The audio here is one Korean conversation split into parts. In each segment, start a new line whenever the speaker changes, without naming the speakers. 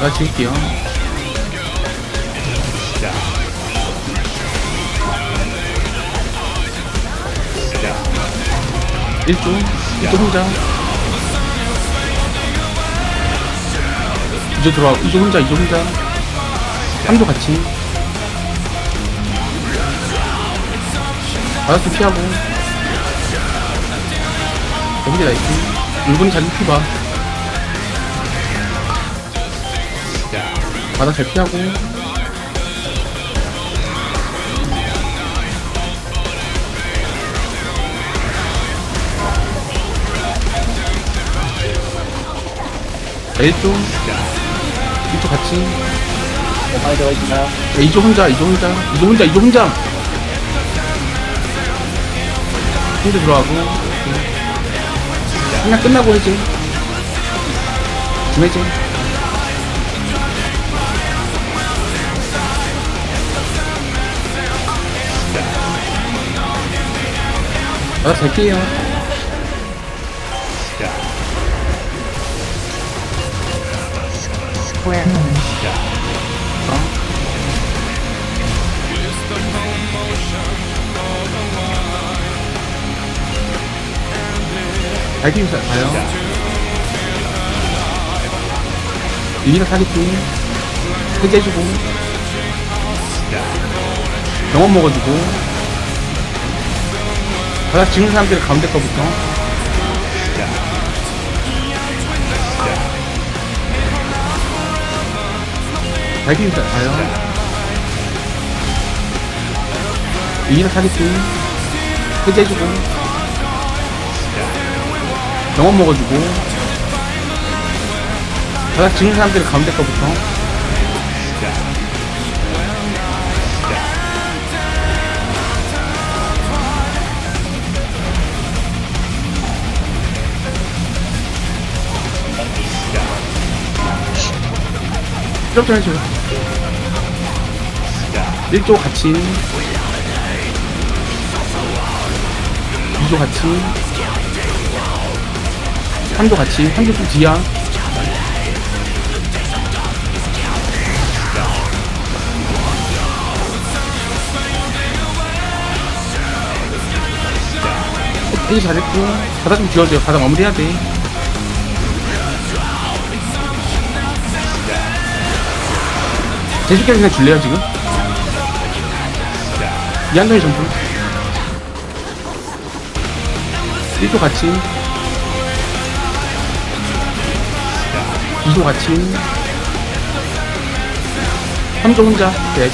나 지울게요. 일조 일조 혼자. 2조 들어와, 2조 혼자, 2조 혼자. 3조 같이. 바닥도 피하고. 여기 나이스. 물건이 잘 피봐. 바닥 잘 피하고. 자, 1조. 1조 같이? 자, 2조 혼자 2조 혼자. 2조 혼자 2조 혼자. 힌드 들어가고. 그냥 끝나고 해지 지금 해지 바닥 잘 피해요 달팀 가요. 유기나 사기팀 해제해주고. 병원 먹어주고 바닥 지는 사람들 가운데 거부터. 달팀 가요. 유기나 사기팀 해제해주고. 병원 먹어주고. 바닥 지는 사람들 가운데 거부터 실업 좀 해줘요 1조 같이. 2조 같이. 3조 같이. 3조 좀 뒤야. 되게 잘했고 바닥 좀 지워줘요. 바닥 마무리해야 돼 제주까지 그냥 줄래요 지금? 이한동이 점프. 1조 같이. 2조 같이. 3조 혼자. 네.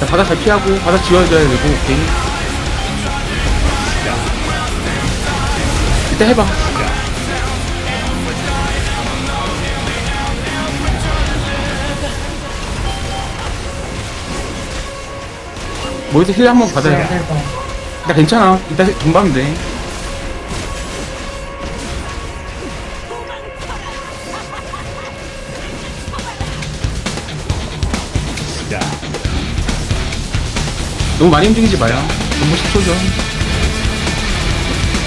자, 바닥 잘 피하고 바닥 지워줘야 되고 오케이. 일단 해봐 모여서 힐 한번 받아요 나 괜찮아 이따 동반면 돼 너무 많이 움직이지 마요. 전부 10초죠.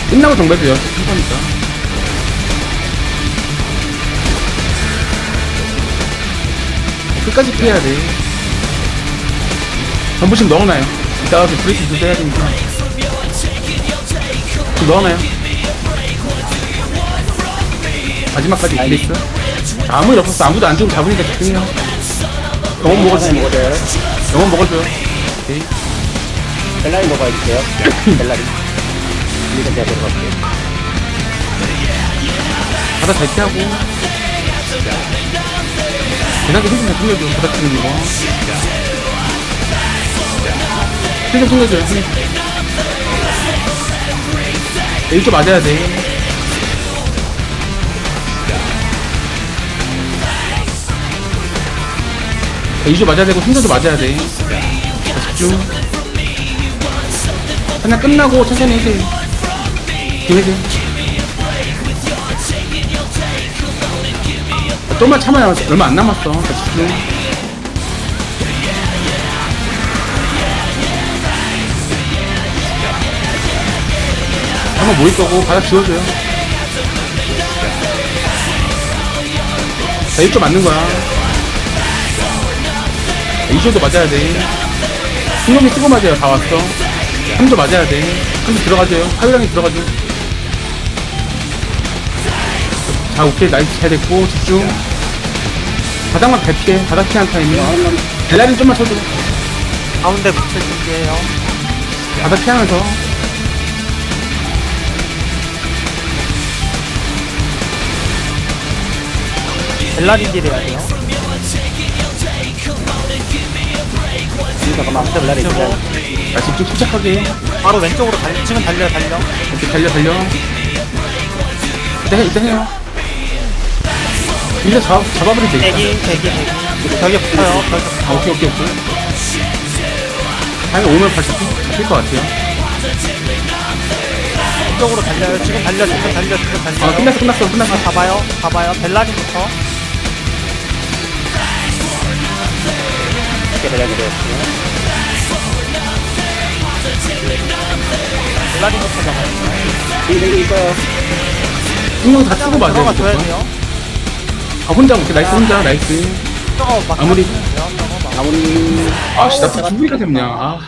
끝나고 정배도요. 10초니까. 끝까지 피해야 돼. 전부씩 넣어놔요. 이따가 그 브레이크 줄때 해야 되니까. 좀 넣어놔요. 마지막까지 브레이크. 아무 일 없었어. 아무도 안 주고 잡으니까 집중해요. 영원 먹어주세요.
먹어줘요.
영원 먹어줘요. 오케이.
벨라리 먹어야겠어요. 벨라리. 이거 제가 들어갈게요.
바다 잘 피하고 힘좀 잘 돌려줘 바닥 치는 거 힐좀 챙겨줘요 힐. A조 맞아야 돼. A조 맞아야 되고 생존도 맞아야 돼. 자, 집중. 그냥 끝나고 천천히 해세요 기회세요 좀만 참아요 얼마 안 남았어. 자, 집중 한번 모일 거고 바닥 지워줘요. 자 1조 맞는 거야. 2조도 맞아야 돼. 승용이 쓰고 맞아요. 다 왔어. 3조 맞아야 돼. 3조 들어가줘요. 화요랑이 들어가줘. 자 오케이. 나이스. 잘 됐고 집중. 바닥만 잘 피해 바닥 피한 타이밍 벨라린 좀만 쳐줘.
가운데 준비해요.
바닥 피하면서
벨라딘 딜 해야 돼요.
잠깐만 벨라리
그리고
벨라리
자 집중 침착하게
바로 왼쪽으로 달려. 지금 달려 달려.
이렇게 달려 달려 해 이따 해요 일단 잡, 잡아버리면 되겠다
대기 대기 대기. 벽에 붙어요. 벽에
아 오케이 오케이 오케이 당연히 오면 발 잡힐, 잡힐 것 같아요
쪽으로 달려요. 지금 달려 지금 달려 지금 달려.
아 끝났어 끝났어 끝났어
가봐요. 가봐요. 벨라딘부터.
이렇게 벨라리 되었고요
벨라딘부터 잡아요.
여기 있어요
분명 다 쓰고 맞아요
들어가 줘야. 돼요.
아 혼자 오케이 나이스 혼자 나이스
저거 막
아무리-.
나무님
아씨 나또 죽으니까 됐냐 아